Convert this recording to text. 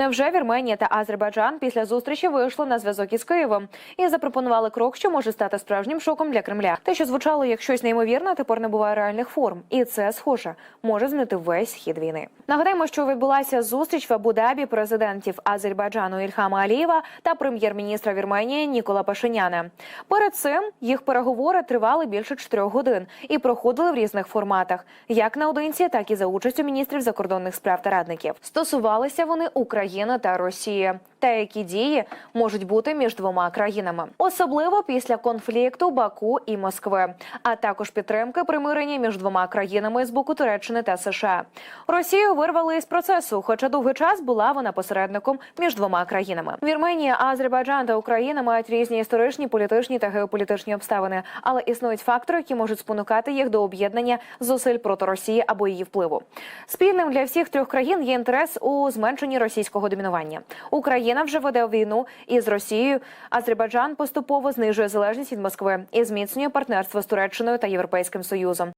Невже Вірменія та Азербайджан після зустрічі вийшли на зв'язок із Києвом і запропонували крок, що може стати справжнім шоком для Кремля? Те, що звучало як щось неймовірне, тепер набуває реальних форм, і це схоже може змінити весь хід війни. Нагадаємо, що відбулася зустріч в Абу-Дабі президентів Азербайджану Ільхама Алієва та прем'єр-міністра Вірменії Нікола Пашиняна. Перед цим їх переговори тривали більше чотирьох годин і проходили в різних форматах, як наодинці, так і за участю міністрів закордонних справ та радників. Стосувалися вони України та Росії, та які дії можуть бути між двома країнами, особливо після конфлікту Баку і Москви, а також підтримки примирення між двома країнами з боку Туреччини та США. Росію вирвали із процесу, хоча довгий час була вона посередником між двома країнами. Вірменія, Азербайджан та Україна мають різні історичні, політичні та геополітичні обставини, але існують фактори, які можуть спонукати їх до об'єднання зусиль проти Росії або її впливу. Спільним для всіх трьох країн є інтерес у зменшенні російського домінування. Україна вже веде війну із Росією. Азербайджан поступово знижує залежність від Москви і зміцнює партнерство з Туреччиною та Європейським Союзом.